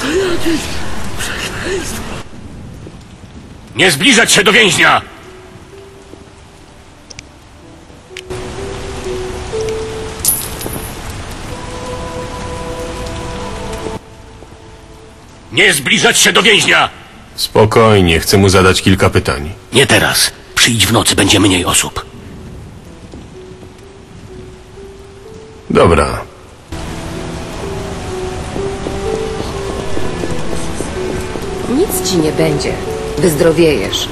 To jakieś przekleństwo. Nie zbliżać się do więźnia! Nie zbliżać się do więźnia! Spokojnie, chcę mu zadać kilka pytań. Nie teraz. Przyjdź w nocy, będzie mniej osób. Dobra. Nic ci nie będzie. Wyzdrowiejesz.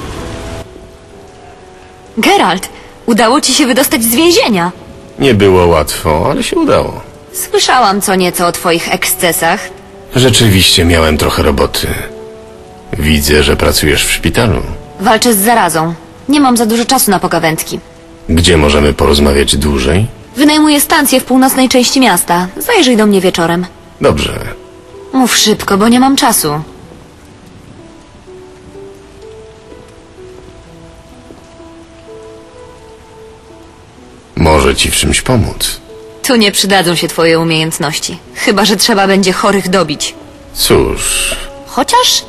Geralt, udało ci się wydostać z więzienia. Nie było łatwo, ale się udało. Słyszałam co nieco o twoich ekscesach. Rzeczywiście miałem trochę roboty. Widzę, że pracujesz w szpitalu. Walczę z zarazą. Nie mam za dużo czasu na pogawędki. Gdzie możemy porozmawiać dłużej? Wynajmuję stację w północnej części miasta. Zajrzyj do mnie wieczorem. Dobrze. Mów szybko, bo nie mam czasu. Ci w czymś pomóc. Tu nie przydadzą się twoje umiejętności. Chyba, że trzeba będzie chorych dobić. Cóż, Chociaż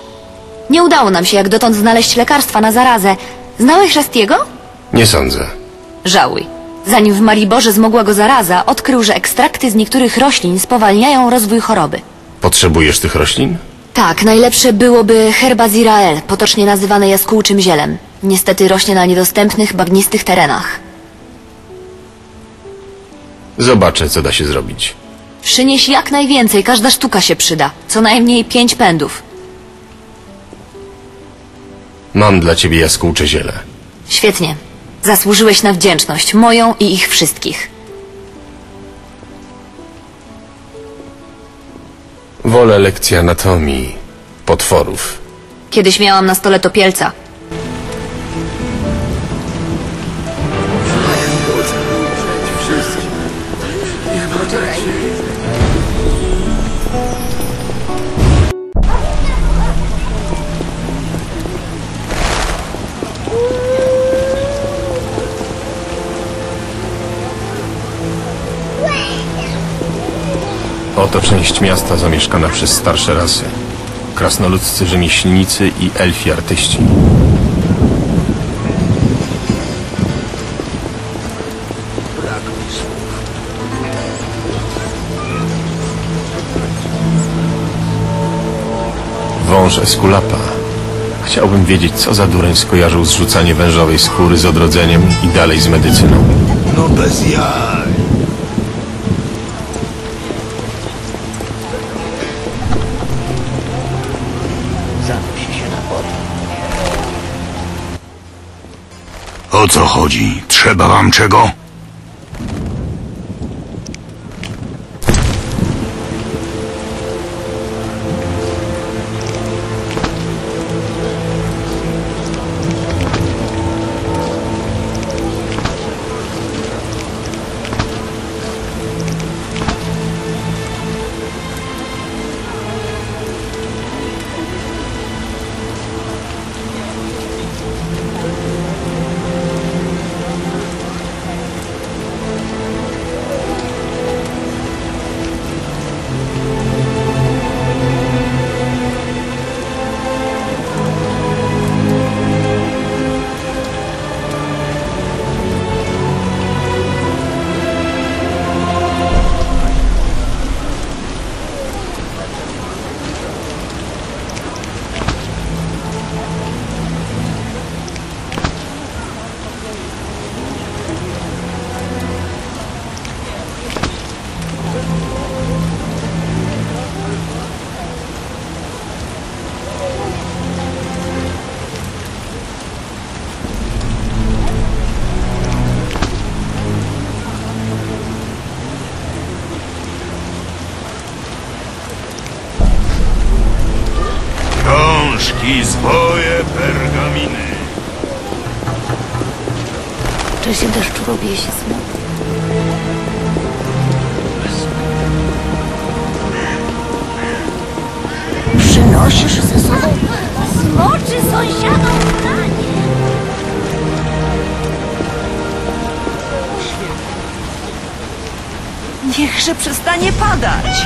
nie udało nam się jak dotąd znaleźć lekarstwa na zarazę. Znałeś Rastiego? nie sądzę. Żałuj. Zanim w Mariborze zmogła go zaraza, odkrył, że ekstrakty z niektórych roślin spowalniają rozwój choroby. Potrzebujesz tych roślin? Tak, najlepsze byłoby herba zirael, potocznie nazywane jaskółczym zielem. Niestety rośnie na niedostępnych, bagnistych terenach. Zobaczę, co da się zrobić. Przynieś jak najwięcej, każda sztuka się przyda. Co najmniej pięć pędów. Mam dla ciebie jaskółcze ziele. Świetnie. Zasłużyłeś na wdzięczność, moją i ich wszystkich. Wolę lekcję anatomii potworów. Kiedyś miałam na stole topielca. Oto część miasta zamieszkana przez starsze rasy. Krasnoludzcy rzemieślnicy i elfi artyści. Wąż Eskulapa. Chciałbym wiedzieć, co za dureń skojarzył zrzucanie wężowej skóry z odrodzeniem i dalej z medycyną. No bez jaj. O co chodzi? Trzeba wam czego? Książki, zwoje, pergaminy. W czasie deszczu robię się smutno. Przynosisz ze sobą Smoczy sąsiadom zdanie. Niechże przestanie padać.